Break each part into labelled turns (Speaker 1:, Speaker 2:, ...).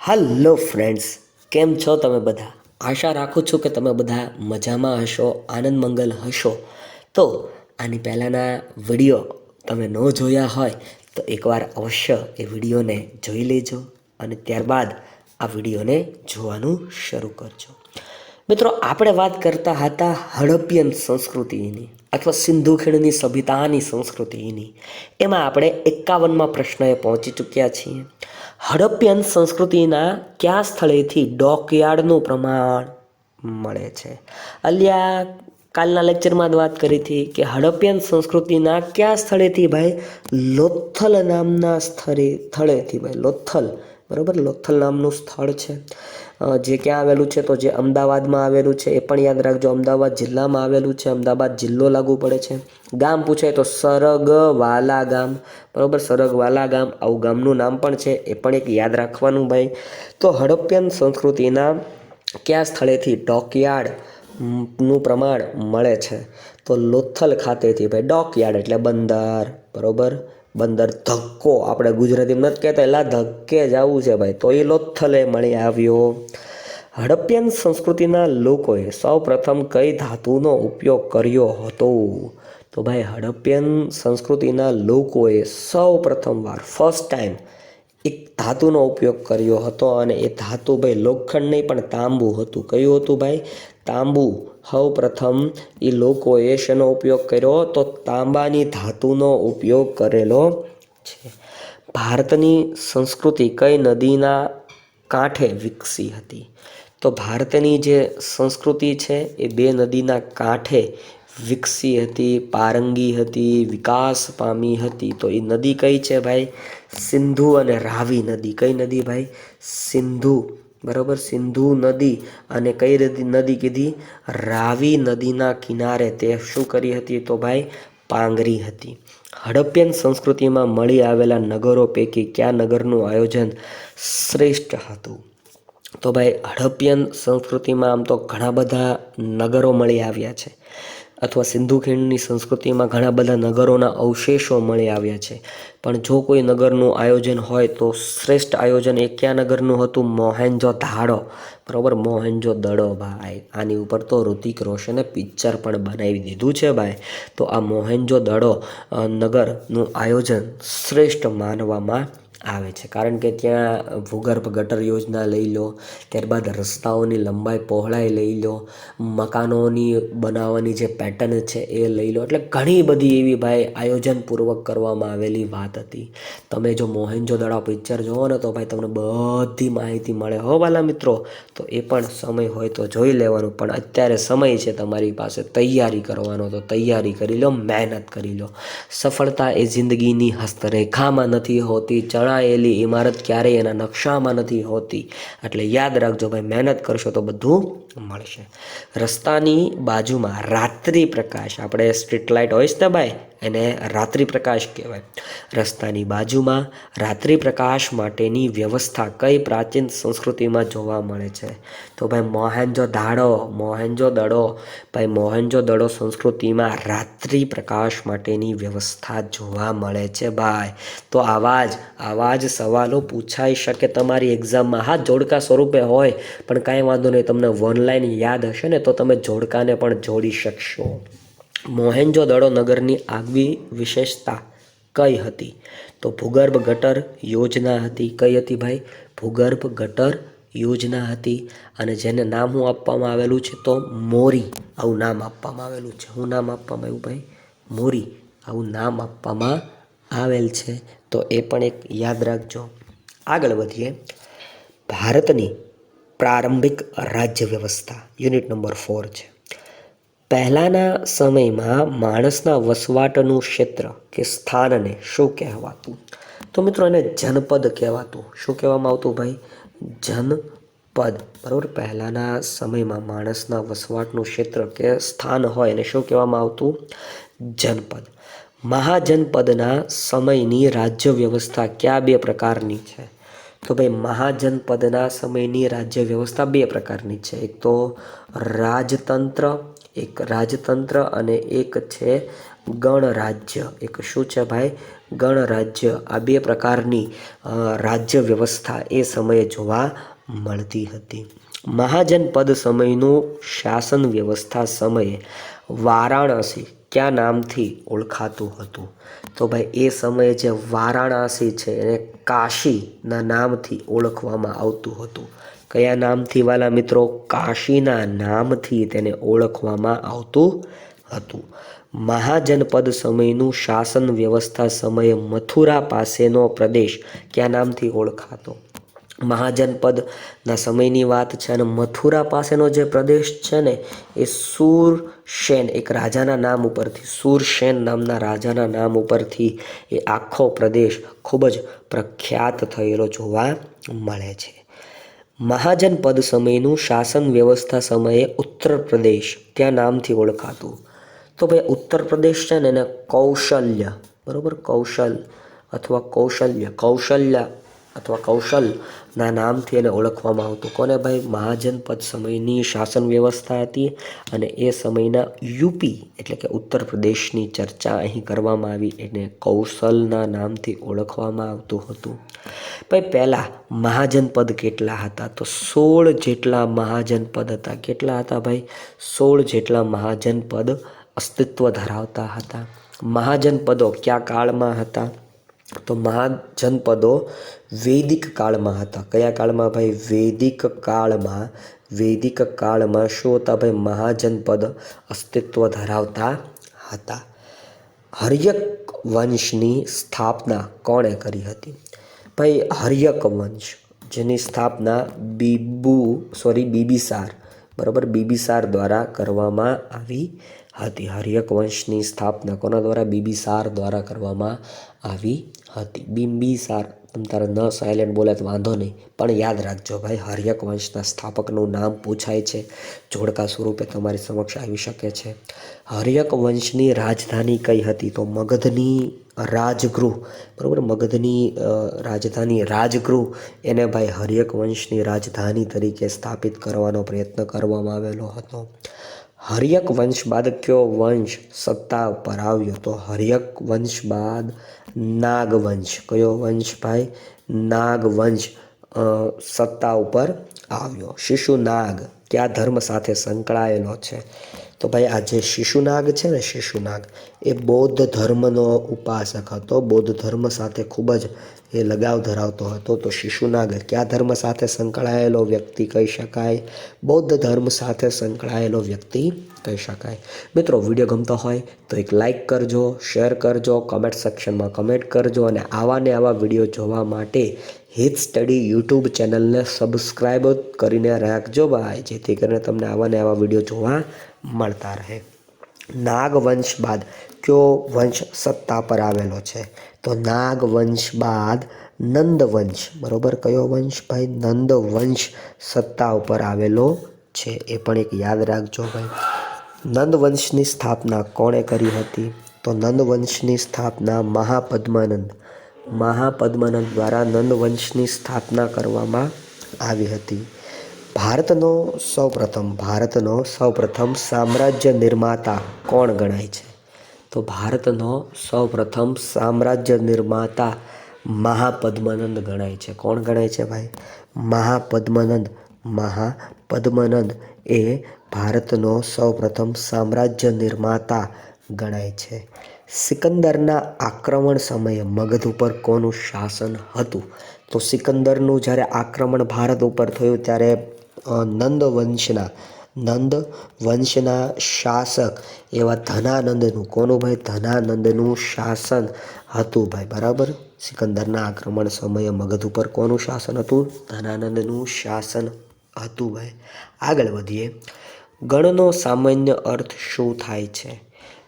Speaker 1: Hello friends કેમ છો તમે બધા? આશા રાખું છું કે તમે બધા મજામાં હશો, આનંદ મંગલ હશો. તો આની પહેલાંના વીડિયો તમે ન જોયા હોય, તો એકવાર અવશ્ય એ વિડીયોને જોઈ લેજો અને ત્યારબાદ આ વિડીયોને જોવાનું શરૂ કરજો. મિત્રો, આપણે વાત કરતા હતા હડપ્પિયન સંસ્કૃતિની અથવા સિંધુ ખીણની સભ્યતાની સંસ્કૃતિની. એમાં આપણે એકાવનમાં પ્રશ્નએ પહોંચી ચૂક્યા છીએ. હડપ્પિયન સંસ્કૃતિના કયા સ્થળેથી ડોકયાર્ડનું પ્રમાણ મળે છે? અલ્યા, કાલના લેક્ચરમાં જ વાત કરી હતી કે હડપ્પિયન સંસ્કૃતિના કયા સ્થળેથી ભાઈ લોથલ નામના સ્થળે, સ્થળેથી ભાઈ લોથલ, બરાબર? લોથલ નામનું સ્થળ છે. જે ક્યાં આવેલું છે તો જે અમદાવાદમાં આવેલું છે, એ પણ યાદ રાખજો. અમદાવાદ જિલ્લામાં આવેલું છે. અમદાવાદ જિલ્લો લાગુ પડે છે. ગામ પૂછાય તો સરગવાલા ગામ. બરાબર? સરગવાલા ગામ. આવું ગામનું નામ પણ છે. એ પણ એક યાદ રાખવાનું ભાઈ. તો હડપ્પિયન સંસ્કૃતિના કયા સ્થળેથી ડોકયાર્ડનું પ્રમાણ મળે છે? તો લોથલ ખાતેથી ભાઈ, ડોકયાર્ડ એટલે બંદર. બરોબર? બંદર ધક્કો. આપણે ગુજરાતીમાં નથી કહેતા એટલે ધક્કે જ આવવું છે ભાઈ. તો એ લોથલે મળી આવ્યો. હડપ્પિયન સંસ્કૃતિના લોકોએ સૌ પ્રથમ કઈ ધાતુનો ઉપયોગ કર્યો હતો? તો ભાઈ, હડપ્પિયન સંસ્કૃતિના લોકોએ સૌ પ્રથમવાર ફર્સ્ટ ટાઈમ એક ધાતુનો ઉપયોગ કર્યો હતો. અને એ ધાતુ ભાઈ લોખંડ નહીં પણ તાંબુ હતું. કયું હતું ભાઈ? તાંબુ. સૌ પ્રથમ એ લોકોએ શેનો ઉપયોગ કર્યો? તો તાંબાની ધાતુનો ઉપયોગ કરેલો છે. ભારતની સંસ્કૃતિ કઈ નદીના કાંઠે વિકસી હતી? તો ભારતની જે સંસ્કૃતિ છે, એ બે નદીના કાંઠે વિકસી હતી, પારંગી હતી, વિકાસ પામી હતી. તો એ નદી કઈ છે ભાઈ? સિંધુ અને રાવી નદી. કઈ નદી ભાઈ? સિંધુ. બરાબર? સિંધુ નદી અને કઈ નદી નદી કીધી? રાવી નદીના કિનારે. તે શું કરી હતી તો ભાઈ? પાંગરી હતી. હડપ્પિયન સંસ્કૃતિમાં મળી આવેલા નગરો પૈકી કયા નગરનું આયોજન શ્રેષ્ઠ હતું? તો ભાઈ, હડપ્પિયન સંસ્કૃતિમાં આમ તો ઘણા બધા નગરો મળી આવ્યા છે. અથવા સિંધુ ખીણની સંસ્કૃતિમાં ઘણા બધા નગરોના અવશેષો મળી આવ્યા છે. પણ જો કોઈ નગરનું આયોજન હોય તો શ્રેષ્ઠ આયોજન એ કયા નગરનું હતું? મોહેન્જો ધાડો. બરાબર? મોહેન્જો દડો ભાઈ. આની ઉપર તો ઋતિક રોશને પિક્ચર પણ બનાવી દીધું છે ભાઈ. તો આ મોહેન્જો દડો નગરનું આયોજન શ્રેષ્ઠ માનવામાં આવે છે. કારણ કે ત્યાં ભૂગર્ભ ગટર યોજના લઈ લો, ત્યારબાદ રસ્તાઓની લંબાઈ પહોળાઈ લઈ લો, મકાનોની બનાવવાની જે પેટર્ન છે એ લઈ લો. એટલે ઘણી બધી એવી ભાઈ આયોજનપૂર્વક કરવામાં આવેલી વાત હતી. તમે જો મોહેન્જો દડા પિક્ચર જુઓ ને તો ભાઈ તમને બધી માહિતી મળે. હો વાલા મિત્રો, તો એ પણ સમય હોય તો જોઈ લેવાનું. પણ અત્યારે સમય છે તમારી પાસે તૈયારી કરવાનો, તો તૈયારી કરી લો, મહેનત કરી લો. સફળતા એ જિંદગીની હસ્તરેખામાં નથી હોતી ચણાયેલી ઇમારત ક્યારેય એના નકશામાં નથી હોતી. એટલે યાદ રાખજો ભાઈ, મહેનત કરશો તો બધું મળશે. રસ્તાની બાજુમાં રાત્રિ પ્રકાશ. આપણે સ્ટ્રીટ લાઇટ હોય છે ભાઈ? એને રાત્રિ પ્રકાશ કહેવાય. રસ્તાની બાજુમાં રાત્રિ પ્રકાશ માટેની વ્યવસ્થા કઈ પ્રાચીન સંસ્કૃતિમાં જોવા મળે છે? તો ભાઈ, મોહેન્જો ધાડો મોહેન્જો દડો. ભાઈ, મોહેન્જો દડો સંસ્કૃતિમાં રાત્રિ પ્રકાશ માટેની વ્યવસ્થા જોવા મળે છે ભાઈ. તો આવા જ આવા જ સવાલો પૂછાઈ શકે તમારી એક્ઝામમાં હા, જોડકા સ્વરૂપે હોય, પણ કાંઈ વાંધો નહીં, તમને વન યાદ હશે ને, તો તમે જોડકાને પણ જોડી શકશો. મોહેન્જો દડો નગરની આગવી વિશેષતા કઈ હતી? તો ભૂગર્ભ ગટર યોજના હતી. કઈ હતી ભાઈ? ભૂગર્ભ ગટર યોજના હતી. અને જેને નામ હું આપવામાં આવેલું છે તો મોરી આવું નામ આપવામાં આવેલું છે. હું નામ આપવામાં આવ્યું ભાઈ? મોરી આવું નામ આપવામાં આવેલ છે. તો એ પણ એક યાદ રાખજો. આગળ વધીએ. ભારતની પ્રારંભિક રાજ્ય વ્યવસ્થા યુનિટ નંબર ફોર છે. પહેલાંના સમયમાં માણસના વસવાટનું ક્ષેત્ર કે સ્થાનને શું કહેવાતું? તો મિત્રો એને જનપદ કહેવાતું. શું કહેવામાં આવતું ભાઈ? જનપદ. બરાબર? પહેલાંના સમયમાં માણસના વસવાટનું ક્ષેત્ર કે સ્થાન હોય એને શું કહેવામાં આવતું? જનપદ. મહાજનપદના સમયની રાજ્ય વ્યવસ્થા કયા બે પ્રકારની છે? તો ભાઈ મહાજનપદના સમયની રાજ્ય વ્યવસ્થા બે પ્રકારની છે. એક તો રાજતંત્ર એક રાજતંત્ર અને એક છે ગણરાજ્ય. એક શું છે ભાઈ? ગણરાજ્ય. આ બે પ્રકારની રાજ્ય વ્યવસ્થા એ સમયે જોવા મળતી હતી. મહાજનપદ સમયનું શાસન વ્યવસ્થા સમયે વારાણસી કયા નામથી ઓળખાતું હતું? તો ભાઈ, એ સમયે જે વારાણસી છે એને કાશીના નામથી ઓળખવામાં આવતું હતું. કયા નામથી વાલા મિત્રો કાશીના નામથી તેને ઓળખવામાં આવતું હતું? મહાજનપદ સમયનું શાસન વ્યવસ્થા સમયે મથુરા પાસેનો પ્રદેશ કયા નામથી ઓળખાતો? મહાજનપદના સમયની વાત છે અને મથુરા પાસેનો જે પ્રદેશ છે ને, એ સુરસેન, એક રાજાના નામ ઉપરથી, સુરસેન નામના રાજાના નામ ઉપરથી એ આખો પ્રદેશ ખૂબ જ પ્રખ્યાત થયેલો જોવા મળે છે. મહાજનપદ સમયનું શાસન વ્યવસ્થા સમયે ઉત્તર પ્રદેશ, ત્યાં નામથી ઓળખાતું. તો ભાઈ ઉત્તર પ્રદેશ છે ને એને કૌશલ્ય, બરોબર? કૌશલ અથવા કૌશલ્ય કૌશલ્ય અથવા કૌશલના નામથી એને ઓળખવામાં આવતું. કોને ભાઈ? મહાજનપદ સમયની શાસન વ્યવસ્થા હતી અને એ સમયના યુપી એટલે કે ઉત્તર પ્રદેશની ચર્ચા અહીં કરવામાં આવી એને કૌશલના નામથી ઓળખવામાં આવતું હતું. ભાઈ, પહેલાં મહાજનપદ કેટલા હતા? તો સોળ જેટલા મહાજનપદ હતા. કેટલા હતા ભાઈ? સોળ જેટલા મહાજનપદ અસ્તિત્વ ધરાવતા હતા. મહાજનપદો કયા કાળમાં હતા? તો મહાજનપદો વૈદિક કાળમાં હતા. કયા કાળમાં ભાઈ? વૈદિક કાળમાં વૈદિક કાળમાં શું હતા ભાઈ? મહાજનપદ અસ્તિત્વ ધરાવતા હતા. હર્યક વંશની સ્થાપના કોણે કરી હતી? ભાઈ હર્યક વંશ જેની સ્થાપના બીબુ, સોરી, બીબીસાર, બરાબર, બીબીસાર દ્વારા કરવામાં આવી હતી. હર્યક વંશની સ્થાપના કોના દ્વારા? બીબીસાર દ્વારા કરવામાં આવી હતી. બિંબીસાર તમ તારે ન સાયલેન્ટ બોલે તો વાંધો નહીં. પણ યાદ રાખજો ભાઈ હર્યક વંશના સ્થાપકનું નામ પૂછાય છે. જોડકા સ્વરૂપે તમારી સમક્ષ આવી શકે છે. હર્યક વંશની રાજધાની કઈ હતી? તો મગધની રાજગૃહ. બરાબર? મગધની રાજધાની રાજગૃહ. એને ભાઈ હર્યક વંશની રાજધાની તરીકે સ્થાપિત કરવાનો પ્રયત્ન કરવામાં આવેલો હતો. હર્યક વંશ બાદ કયો વંશ સત્તા ઉપર આવ્યો? તો હરિયક વંશ બાદ નાગવંશ. કયો વંશ ભાઈ? નાગવંશ સત્તા ઉપર આવ્યો. શિશુનાગ કયા ધર્મ સાથે સંકળાયેલો છે? તો ભાઈ આ જે શિશુનાગ છે ને, શિશુનાગ, એ બૌદ્ધ ધર્મનો ઉપાસક હતો. બૌદ્ધ ધર્મ સાથે ખૂબ જ એ લગાવ ધરાવતો હતો તો શિશુનાગર કયા ધર્મ સાથે સંકળાયેલો વ્યક્તિ કહી શકાય? બૌદ્ધ ધર્મ સાથે સંકળાયેલો વ્યક્તિ કહી શકાય. મિત્રો, વીડિયો ગમતો હોય તો એક લાઇક કરજો શેર કરજો કમેન્ટ સેક્શનમાં કમેન્ટ કરજો અને આવા ને આવા વીડિયો જોવા માટે હિત સ્ટડી યુટ્યુબ ચેનલને સબસ્ક્રાઈબ કરીને રાખજો ભાઈ, જેથી કરીને તમને આવા ને આવા વીડિયો જોવા મળતા રહે. નાગ વંશ બાદ કયો વંશ સત્તા પર આવેલો છે? તો નાગ વંશ બાદ નંદ વંશ બરોબર? કયો વંશ ભાઈ? નંદ વંશ સત્તા ઉપર આવેલો છે. એ પણ એક યાદ રાખજો ભાઈ. નંદ વંશની સ્થાપના કોણે કરી હતી? તો નંદ વંશની સ્થાપના મહાપદ્માનંદ. મહાપદ્માનંદ દ્વારા નંદ વંશની સ્થાપના કરવામાં આવી હતી. ભારતનો સૌપ્રથમ ભારતનો સૌપ્રથમ સામ્રાજ્ય નિર્માતા કોણ ગણાય છે? તો ભારતનો સૌપ્રથમ સામ્રાજ્ય નિર્માતા મહાપદ્માનંદ ગણાય છે. કોણ ગણાય છે ભાઈ? મહાપદ્માનંદ. મહાપદ્માનંદ એ ભારતનો સૌપ્રથમ સામ્રાજ્ય નિર્માતા ગણાય છે. સિકંદરના આક્રમણ સમયે મગધ ઉપર કોનું શાસન હતું? તો સિકંદરનું જ્યારે આક્રમણ ભારત ઉપર થયું, ત્યારે નંદ વંશના નંદ વંશના શાસક. એવા ધનાનંદનું, કોનું ભાઈ? ધનાનંદનું શાસન હતું ભાઈ, બરાબર? સિકંદરના આક્રમણ સમયે મગધ ઉપર કોનું શાસન હતું? ધનાનંદનું શાસન હતું ભાઈ. આગળ વધીએ. ગણનો સામાન્ય અર્થ શું થાય છે?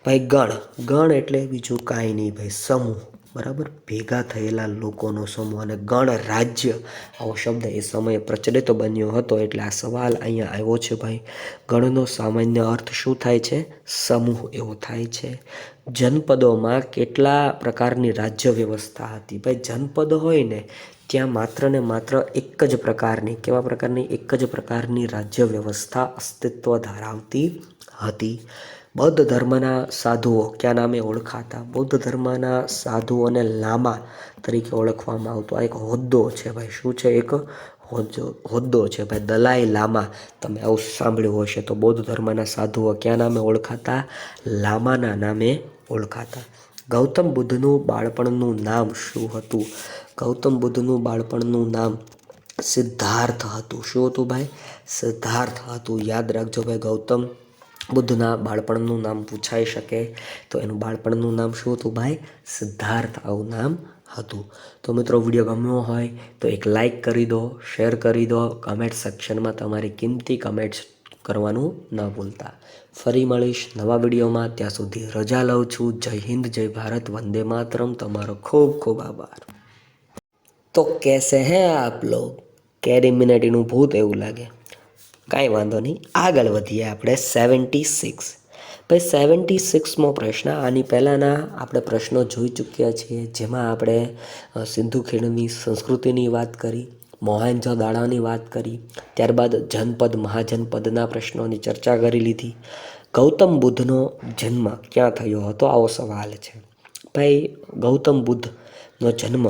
Speaker 1: ભાઈ, ગણ. ગણ એટલે બીજું કાંઈ નહીં ભાઈ, સમૂહ. બરાબર? ભેગા થયેલા લોકોનો સમૂહ અને ગણ રાજ્ય. આવો શબ્દ એ સમયે પ્રચલિત બન્યો હતો એટલે આ સવાલ અહીંયા આવ્યો છે ભાઈ. ગણનો સામાન્ય અર્થ શું થાય છે? સમૂહ એવો થાય છે. જનપદોમાં કેટલા પ્રકારની રાજ્ય વ્યવસ્થા હતી? ભાઈ, જનપદ હોય ને, ત્યાં માત્ર ને માત્ર એક જ પ્રકારની, કેવા પ્રકારની? એક જ પ્રકારની રાજ્ય વ્યવસ્થા અસ્તિત્વ ધરાવતી હતી. બૌદ્ધ ધર્મના સાધુઓ, કયા નામે ઓળખાતા? બૌદ્ધ ધર્મના સાધુઓને લામા તરીકે ઓળખવામાં આવતો આ એક હોદ્દો છે ભાઈ. શું છે એક? હોદ્દો હોદ્દો છે ભાઈ. દલાઈ લામા. તમે આવું સાંભળ્યું હશે તો બૌદ્ધ ધર્મના સાધુઓ કયા નામે ઓળખાતા? લામાના નામે ઓળખાતા. ગૌતમ બુદ્ધનું બાળપણનું નામ શું હતું? ગૌતમ બુદ્ધનું બાળપણનું નામ સિદ્ધાર્થ હતું. શું હતું ભાઈ? સિદ્ધાર્થ હતું. યાદ રાખજો ભાઈ, ગૌતમ બુદ્ધના બાળપણનું નામ પૂછાઈ શકે તો એનું બાળપણનું નામ શું હતું ભાઈ? સિદ્ધાર્થ આવું નામ હતું. તો મિત્રો, વીડિયો ગમ્યો હોય તો એક લાઈક કરી દો શેર કરી દો કમેન્ટ સેક્શનમાં તમારી કિંમતી કમેન્ટ્સ કરવાનું ન ભૂલતા. ફરી મળીશ નવા વિડીયોમાં. ત્યાં સુધી રજા લઉં છું. જય હિન્દ, જય ભારત. વંદે માતરમ. તમારો ખૂબ ખૂબ આભાર. તો કેસે હે આપ લોગ? કેરી મિનેટીનું ભૂત એવું લાગે. કાંઈ વાંધો નહીં. આગળ વધીએ આપણે સેવન્ટી સિક્સ ભાઈ સેવન્ટી સિક્સમો પ્રશ્ન. આની પહેલાંના આપણે પ્રશ્નો જોઈ ચૂક્યા છીએ. જેમાં આપણે સિંધુ ખીણની સંસ્કૃતિની વાત કરી મોહેનજો દાડાની વાત કરી, ત્યારબાદ જનપદ, મહાજનપદના પ્રશ્નોની ચર્ચા કરી લીધી. ગૌતમ બુદ્ધનો જન્મ ક્યાં થયો હતો? આવો સવાલ છે. ભાઈ, ગૌતમ બુદ્ધનો જન્મ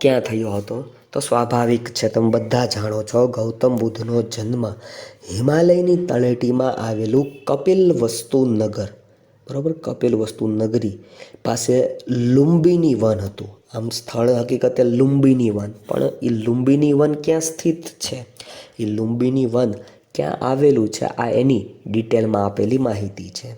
Speaker 1: ક્યાં થયો હતો? તો સ્વાભાવિક છે, તમે બધા જાણો છો, ગૌતમ બુદ્ધનો જન્મ હિમાલયની તળેટીમાં આવેલું કપિલ વસ્તુ નગર. બરાબર? કપિલ વસ્તુ નગરી પાસે લુંબિની વન હતું. આમ સ્થળ હકીકતે લુંબિની વન. પણ એ લુંબિની વન ક્યાં સ્થિત છે? એ લુંબિની વન ક્યાં આવેલું છે? આ એની ડિટેલમાં આપેલી માહિતી છે.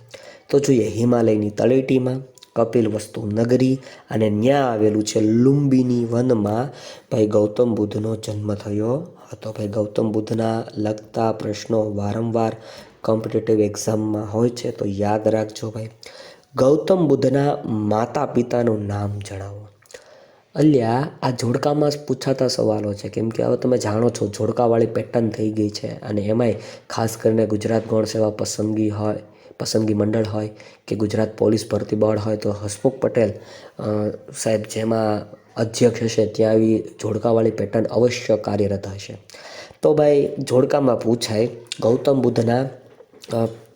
Speaker 1: તો જોઈએ, હિમાલયની તળેટીમાં કપિલ વસ્તુ નગરી અને ત્યાં આવેલું છે લુંબિની વનમાં. ભાઈ ગૌતમ બુદ્ધનો જન્મ થયો હતો. ભાઈ ગૌતમ બુદ્ધના લગતા પ્રશ્નો વારંવાર કોમ્પિટેટિવ એક્ઝામમાં હોય છે, તો યાદ રાખજો ભાઈ. ગૌતમ બુદ્ધના માતા પિતાનું નામ જણાવો. અલ્યા, આ જોડકામાં જ પૂછાતા સવાલો છે. કેમ કે હવે તમે જાણો છો, જોડકાવાળી પેટર્ન થઈ ગઈ છે અને એમાંય ખાસ કરીને ગુજરાત ગૌણ સેવા પસંદગી હોય પસંદગી મંડળ હોય કે ગુજરાત પોલીસ ભરતી બોર્ડ હોય તો હસમુખ પટેલ સાહેબ જેમાં અધ્યક્ષ હશે ત્યાં આવી જોડકાવાળી પેટર્ન અવશ્ય કાર્યરત હશે. તો ભાઈ જોડકામાં પૂછાય, ગૌતમ બુદ્ધના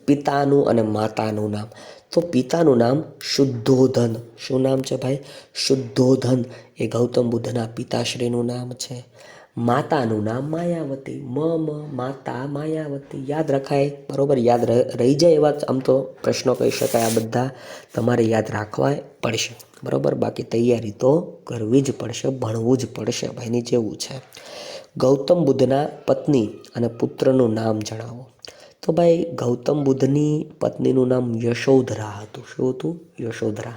Speaker 1: પિતાનું અને માતાનું નામ. તો પિતાનું નામ શુદ્ધોધન. શું નામ છે ભાઈ? શુદ્ધોધન. એ ગૌતમ બુદ્ધના પિતાશ્રીનું નામ છે. માતાનું નામ માયાવતી. મ મ, માતા, માયાવતી. યાદ રખાય? બરાબર, યાદ રહી જાય એવા આમ તો પ્રશ્નો કહી શકાય આ બધા. તમારે યાદ રાખવા પડશે. બરાબર, બાકી તૈયારી તો કરવી જ પડશે, ભણવું જ પડશે ભાઈની જેવું છે. ગૌતમ બુદ્ધના પત્ની અને પુત્રનું નામ જણાવો. તો ભાઈ, ગૌતમ બુદ્ધની પત્નીનું નામ યશોધરા હતું. શું હતું? યશોધરા.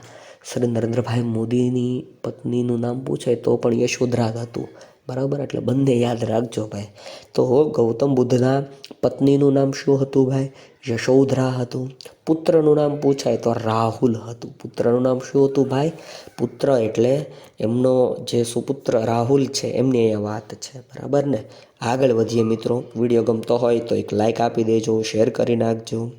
Speaker 1: શ્રી નરેન્દ્રભાઈ મોદીની પત્નીનું નામ પૂછે તો પણ યશોધરા હતું. બરાબર? એટલે બંને યાદ રાખજો ભાઈ. તો ગૌતમ બુદ્ધના પત્નીનું નામ શું હતું ભાઈ? યશોધરા હતું. પુત્રનું નામ પૂછાય તો રાહુલ હતું. પુત્રનું નામ શું હતું ભાઈ? પુત્ર એટલે એમનો જે સુપુત્ર રાહુલ છે, એમની અહીંયા વાત છે. બરાબર ને? આગળ વધીએ મિત્રો. વીડિયો ગમતો હોય તો એક લાઇક આપી દેજો શેર કરી નાખજો.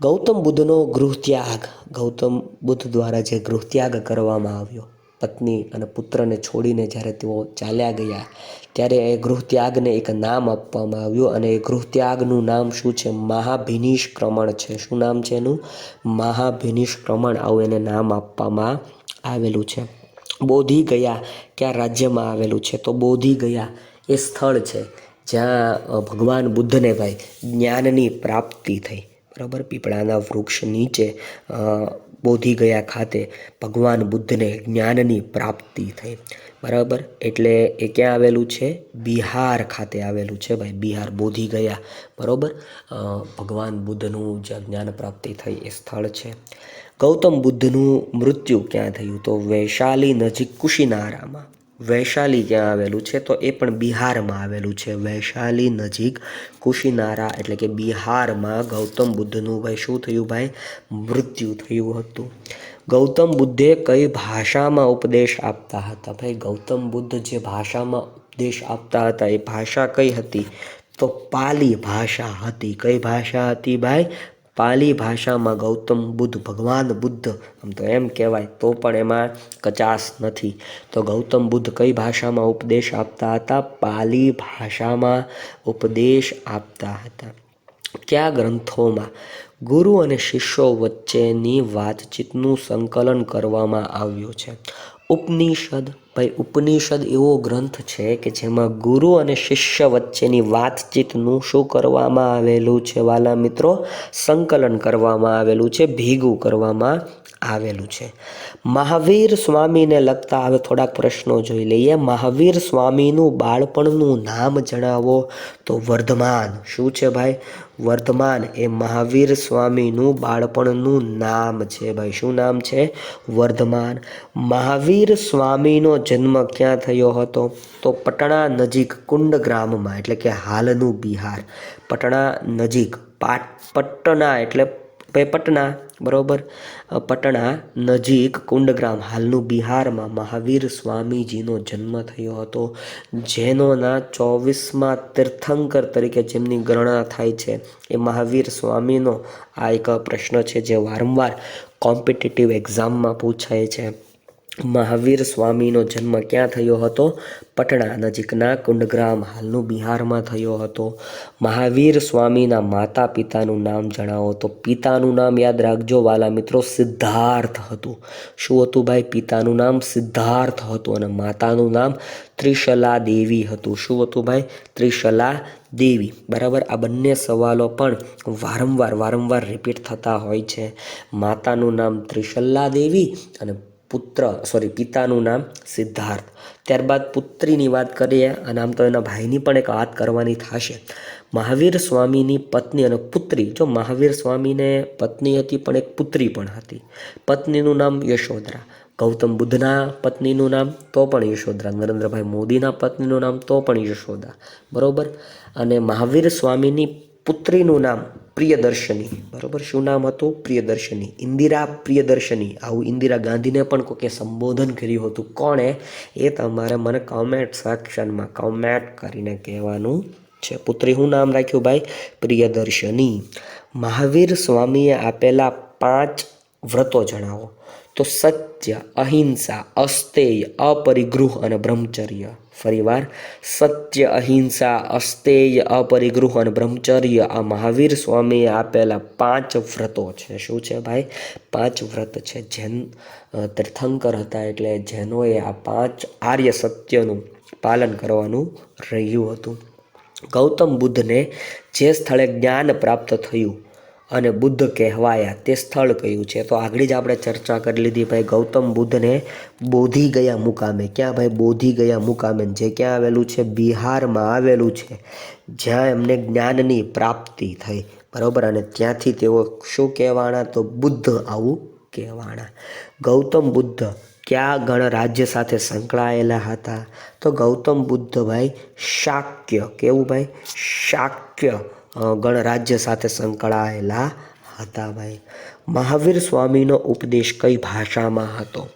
Speaker 1: ગૌતમ બુદ્ધનો ગૃહત્યાગ. ગૌતમ બુદ્ધ દ્વારા જે ગૃહત્યાગ કરવામાં આવ્યો. પત્ની અને પુત્રને છોડીને જ્યારે તેઓ ચાલ્યા ગયા, ત્યારે એ ગૃહત્યાગને એક નામ આપવામાં આવ્યું અને એ ગૃહત્યાગનું નામ શું છે? મહાભિનિષ્ક્રમણ છે. શું નામ છે એનું? મહાભિનિષ્ક્રમણ. આવું એને નામ આપવામાં આવેલું છે. બોધિ ગયા ક્યાં રાજ્યમાં આવેલું છે? તો બોધિ ગયા એ સ્થળ છે જ્યાં ભગવાન બુદ્ધને ભાઈ જ્ઞાનની પ્રાપ્તિ થઈ. બરાબર? પીપળાના વૃક્ષ નીચે અ, બોધિ ગયા ખાતે ભગવાન બુદ્ધને જ્ઞાનની પ્રાપ્તિ થઈ. બરાબર? એટલે એ ક્યાં આવેલું છે? બિહાર ખાતે આવેલું છે ભાઈ. બિહાર બોધિ ગયા. બરાબર? ભગવાન બુદ્ધનું જે જ્ઞાન પ્રાપ્તિ થઈ એ સ્થળ છે. ગૌતમ બુદ્ધનું મૃત્યુ ક્યાં થયું? તો વૈશાલી નજીક કુશીનારામાં. વૈશાલી ક્યાં આવેલું છે? તો એ પણ બિહારમાં આવેલું છે. વૈશાલી નજીક કુશીનારા એટલે કે બિહારમાં ગૌતમ બુદ્ધનું ભાઈ શું થયું ભાઈ? મૃત્યુ થયું હતું. ગૌતમ બુદ્ધે કઈ ભાષામાં ઉપદેશ આપતા હતા ભાઈ? ગૌતમ બુદ્ધ જે ભાષામાં ઉપદેશ આપતા હતા, એ ભાષા કઈ હતી? તો પાલી ભાષા હતી. કઈ ભાષા હતી ભાઈ? પાલી ભાષામાં ગૌતમ બુદ્ધ, ભગવાન બુદ્ધ, આમ તો એમ કહેવાય, તો પણ એમાં કચાશ નથી. તો ગૌતમ બુદ્ધ કઈ ભાષામાં ઉપદેશ આપતા હતા? પાલી ભાષામાં ઉપદેશ આપતા હતા. કયા ગ્રંથોમાં? ગુરુ અને શિષ્યો વચ્ચેની વાતચીતનું સંકલન કરવામાં આવ્યું છે. ઉપનિષદ ભાઈ, ઉપનિષદ એવો ગ્રંથ છે કે જેમાં ગુરુ અને શિષ્ય વચ્ચેની વાતચીતનું શું કરવામાં આવેલું છે વાલા મિત્રો? સંકલન કરવામાં આવેલું છે, ભેગું કરવામાં આવેલું છે. મહાવીર સ્વામીને લગતા હવે થોડાક પ્રશ્નો જોઈ લઈએ. મહાવીર સ્વામીનું બાળપણનું નામ જણાવો તો વર્ધમાન શું છે ભાઈ? વર્ધમાન એ મહાવીર સ્વામીનું બાળપણનું નામ છે ભાઈ. શું નામ છે? વર્ધમાન. મહાવીર સ્વામીનો જન્મ ક્યાં થયો હતો? તો પટણા નજીક કુંડ ગ્રામમાં, એટલે કે હાલનું બિહાર. પટણા નજીક પાટ, પટના એટલે પટના, બરોબર? પટણા નજીક કુંડગ્રામ હાલનું બિહારમાં મહાવીર સ્વામીજીનો જન્મ થયો હતો જેનોના ચોવીસમાં તીર્થંકર તરીકે જેમની ગણના થાય છે, એ મહાવીર સ્વામીનો આ એક પ્રશ્ન છે, જે વારંવાર કોમ્પિટિટિવ એક્ઝામમાં પૂછાય છે. મહાવીર સ્વામીનો જન્મ ક્યાં થયો હતો? પટણા નજીકના કુંડગ્રામ હાલનું બિહારમાં થયો હતો. મહાવીર સ્વામીના માતા પિતાનું નામ જણાવો તો પિતાનું નામ યાદ રાખજો વાલા મિત્રો, સિદ્ધાર્થ હતું. શું હતું ભાઈ? પિતાનું નામ સિદ્ધાર્થ હતું અને માતાનું નામ ત્રિશલા દેવી હતું. શું હતું ભાઈ? ત્રિશલા દેવી. બરાબર? આ બંને સવાલો પણ વારંવાર વારંવાર રિપીટ થતા હોય છે. માતાનું નામ ત્રિશલા દેવી અને પુત્ર સોરી પિતાનું નામ સિદ્ધાર્થ. ત્યારબાદ પુત્રીની વાત કરીએ, અને આમ તો એના ભાઈની પણ એક વાત કરવાની થશે. મહાવીર સ્વામીની પત્ની અને પુત્રી. જો મહાવીર સ્વામીને પત્ની હતી, પણ એક પુત્રી પણ હતી. પત્નીનું નામ યશોદરા ગૌતમ બુદ્ધના પત્નીનું નામ તો પણ યશોદરા નરેન્દ્રભાઈ મોદીના પત્નીનું નામ તો પણ યશોદા બરાબર? અને મહાવીર સ્વામીની પુત્રીનું નામ પ્રિયદર્શની. બરાબર? શું નામ હતું? પ્રિયદર્શની. ઇન્દિરા પ્રિયદર્શની. આવું ઇન્દિરા ગાંધીને પણ કોકે સંબોધન કર્યું હતું. કોણે? એ તમારે મને કમેન્ટ સેક્શનમાં કમેન્ટ કરીને કહેવાનું છે. પુત્રી, હું નામ રાખ્યું ભાઈ? પ્રિયદર્શની. મહાવીર સ્વામીએ આપેલા પાંચ વ્રતો જણાવો. તો સત્ય, અહિંસા, અસ્તેય, અપરિગૃહ અને બ્રહ્મચર્ય. ફરીવાર, સત્ય, અહિંસા, અસ્તેય અપરિગૃહ અને બ્રહ્મચર્ય, આ મહાવીર સ્વામીએ આપેલા પાંચ વ્રતો છે. શું છે ભાઈ? પાંચ વ્રત છે. જૈન તીર્થંકર હતા એટલે જૈનોએ આ પાંચ આર્ય સત્યનું પાલન કરવાનું રહ્યું હતું. ગૌતમ બુદ્ધને જે સ્થળે જ્ઞાન પ્રાપ્ત થયું અને બુદ્ધ કહેવાયા તે સ્થળ કયું છે? તો આગળ જ આપણે ચર્ચા કરી લીધી ભાઈ ગૌતમ બુદ્ધને બોધી ગયા મુકામે. ક્યાં ભાઈ? બોધી ગયા મુકામે. જે ક્યાં આવેલું છે? બિહારમાં આવેલું છે. જ્યાં એમને જ્ઞાનની પ્રાપ્તિ થઈ. બરાબર? અને ત્યાંથી તેઓ શું કહેવાના તો બુદ્ધ આવું કહેવાના ગૌતમ બુદ્ધ કયા ગણરાજ્ય સાથે સંકળાયેલા હતા? તો ગૌતમ બુદ્ધ ભાઈ શાક્ય. કેવું ભાઈ? શાક્ય. ગણરાજ્ય સાથે સંકળાયેલા હતા ભાઈ. મહાવીર સ્વામીનો ઉપદેશ કઈ ભાષામાં હતો?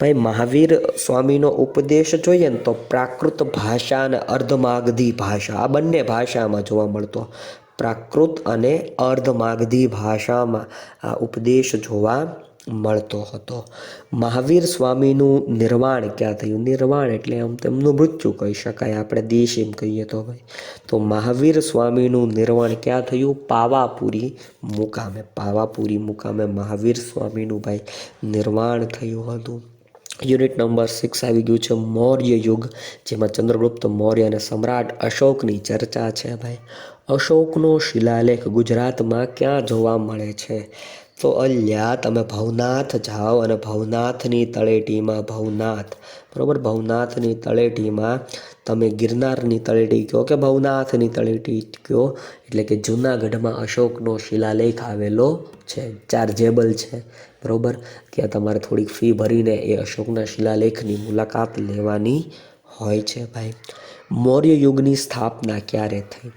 Speaker 1: ભાઈ, મહાવીર સ્વામીનો ઉપદેશ જોઈએ ને તો પ્રાકૃત ભાષા અને અર્ધમાગધી ભાષા, આ બંને ભાષામાં જોવા મળતો. પ્રાકૃત અને અર્ધમાગધી ભાષામાં આ ઉપદેશ જોવા મળતો હતો. મહાવીર સ્વામીનું નિર્વાણ ક્યાં થયું? નિર્વાણ એટલે આમ તેમનું મૃત્યુ કહી શકાય. આપણે દેશ એમ કહીએ તો ભાઈ. તો મહાવીર સ્વામીનું નિર્વાણ ક્યાં થયું? પાવાપુરી મુકામે. પાવાપુરી મુકામે મહાવીર સ્વામીનું ભાઈ નિર્વાણ થયું હતું. યુનિટ નંબર સિક્સ આવી ગયું છે મૌર્ય યુગ, જેમાં ચંદ્રગુપ્ત મૌર્ય અને સમ્રાટ અશોકની ચર્ચા છે ભાઈ. અશોકનો શિલાલેખ ગુજરાતમાં ક્યાં જોવા મળે છે? તો અલ્યા, તમે ભવનાથ જાઓ અને ભવનાથની તળેટીમાં ભવનાથ. બરાબર? ભવનાથની તળેટીમાં તમે ગિરનારની તળેટી કહો કે ભવનાથની તળેટી કહો? એટલે કે જૂનાગઢમાં અશોકનો શિલાલેખ આવેલો છે, ચાર્જેબલ છે. બરાબર? ત્યાં તમારે થોડીક ફી ભરીને એ અશોકના શિલાલેખની મુલાકાત લેવાની હોય છે ભાઈ. મૌર્ય યુગની સ્થાપના ક્યારે થઈ?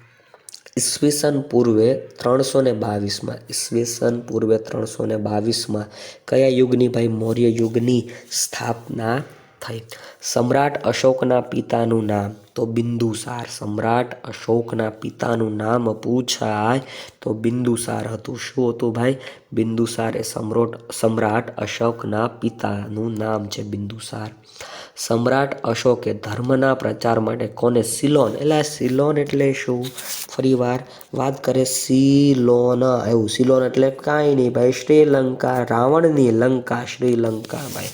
Speaker 1: ઈસવીસન પૂર્વે ત્રણસો ને બાવીસમાં. ઈસવીસન પૂર્વે ત્રણસો ને બાવીસમાં કયા યુગની ભાઈ મૌર્ય યુગની સ્થાપના થઈ? સમ્રાટ અશોકના પિતાનું નામ. તો બિંદુસાર સમ્રાટ અશોકના પિતાનું નામ પૂછાય તો બિંદુસાર હતું. શું હતું ભાઈ? બિંદુસાર એ સમ્રોટ, સમ્રાટ અશોકના પિતાનું નામ છે બિંદુસાર. સમ્રાટ અશોકે ધર્મના પ્રચાર માટે કોને? સિલોન. એટલે સિલોન એટલે શું? ફરીવાર વાત કરે સિલોન, એવું, સિલોન એટલે કાંઈ નહીં ભાઈ, શ્રીલંકા, રાવણની લંકા, શ્રીલંકા ભાઈ.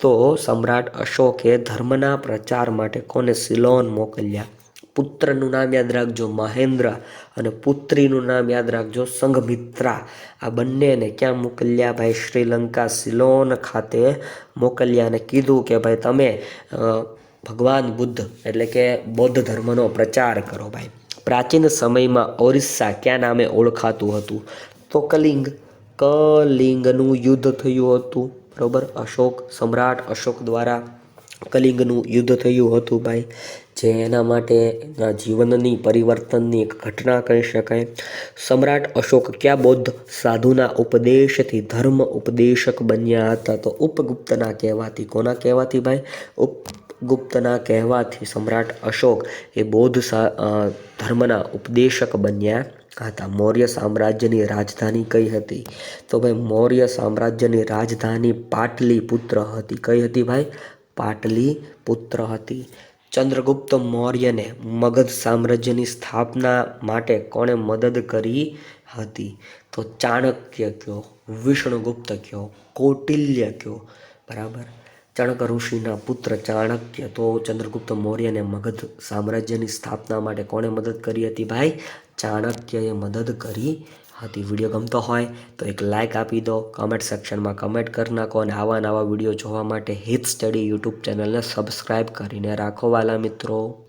Speaker 1: તો સમ્રાટ અશોકે ધર્મના પ્રચાર માટે કોને સિલોન મોકલ્યા? પુત્રનું નામ યાદ રાખજો, મહેન્દ્ર, અને પુત્રીનું નામ યાદ રાખજો, સંઘમિત્રા. આ બંનેને ક્યાં મોકલ્યા ભાઈ? શ્રીલંકા સિલોન ખાતે મોકલ્યા અને કીધું કે ભાઈ તમે ભગવાન બુદ્ધ, એટલે કે બૌદ્ધ ધર્મનો પ્રચાર કરો ભાઈ. પ્રાચીન સમયમાં ઓરિસ્સા ક્યાં નામે ઓળખાતું હતું? તો કલિંગ, કલિંગનું યુદ્ધ થયું હતું, બરાબર? અશોક સમ્રાટ અશોક દ્વારા કલિંગનું યુદ્ધ થયું હતું ભાઈ, જે એના માટે જીવનની પરિવર્તનની એક ઘટના કહી શકાય. સમ્રાટ અશોક ક્યાં બૌદ્ધ સાધુના ઉપદેશથી ધર્મ ઉપદેશક બન્યા હતા? તો ઉપગુપ્તના કહેવાથી. કોના કહેવાથી ભાઈ? ઉપગુપ્તના કહેવાથી સમ્રાટ અશોક એ બૌદ્ધ ધર્મના ઉપદેશક બન્યા હતા. મૌર્ય સામ્રાજ્યની રાજધાની કઈ હતી? તો ભાઈ, મૌર્ય સામ્રાજ્યની રાજધાની પાટલીપુત્ર હતી. કઈ હતી ભાઈ? પાટલીપુત્ર હતી. ચંદ્રગુપ્ત મૌર્યને મગધ સામ્રાજ્યની સ્થાપના માટે કોણે મદદ કરી હતી? તો ચાણક્ય કયો, વિષ્ણુગુપ્ત કયો, કૌટિલ્ય કયો? બરાબર. ચાણક્ય ઋષિના પુત્ર ચાણક્ય તો ચંદ્રગુપ્ત મૌર્યને મગધ સામ્રાજ્યની સ્થાપના માટે કોણે મદદ કરી હતી ભાઈ? ચાણક્યએ મદદ કરી હતી. વીડિયો ગમતો હોય તો એક લાઇક આપી દો કમેન્ટ સેક્શનમાં કમેન્ટ કરી નાખો અને આવા નવા વીડિયો જોવા માટે હિત સ્ટડી યુટ્યુબ ચેનલને સબસ્ક્રાઈબ કરીને રાખો વાલા મિત્રો.